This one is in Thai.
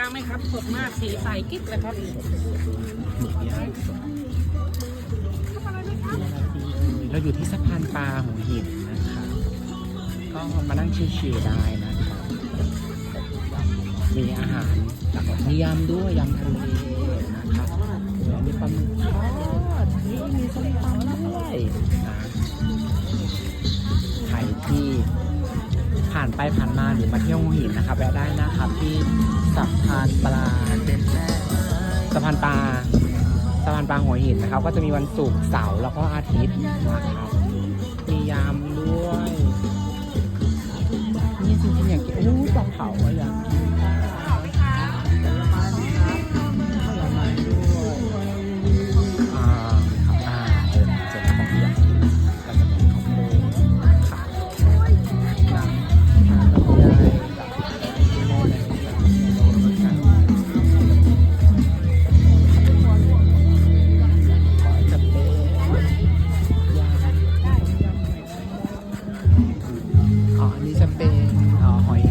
างไหมครับ สดมากสีใสกิ๊บเลยครับหมึกย่างเราอยู่ที่สะพานปลาหัวหินนะครับก็มานั่งชิลๆได้นะครับมีอาหารหลากหลายมียำด้วยยำทะเลนะครับแล้วมีปลาหมึกทอดนี่มีส้มตำด้วยานไปผ่านมาหรือมาเที่ยวหินนะครับแวะได้นะครับที่สะพานปลาสะพานปลาสะพานปลาหัวหินนะครับ ก็จะมีวันศุกร์เสาร์แล้วก็อาทิตย์นะครับ อันนี้จะเป็นหอย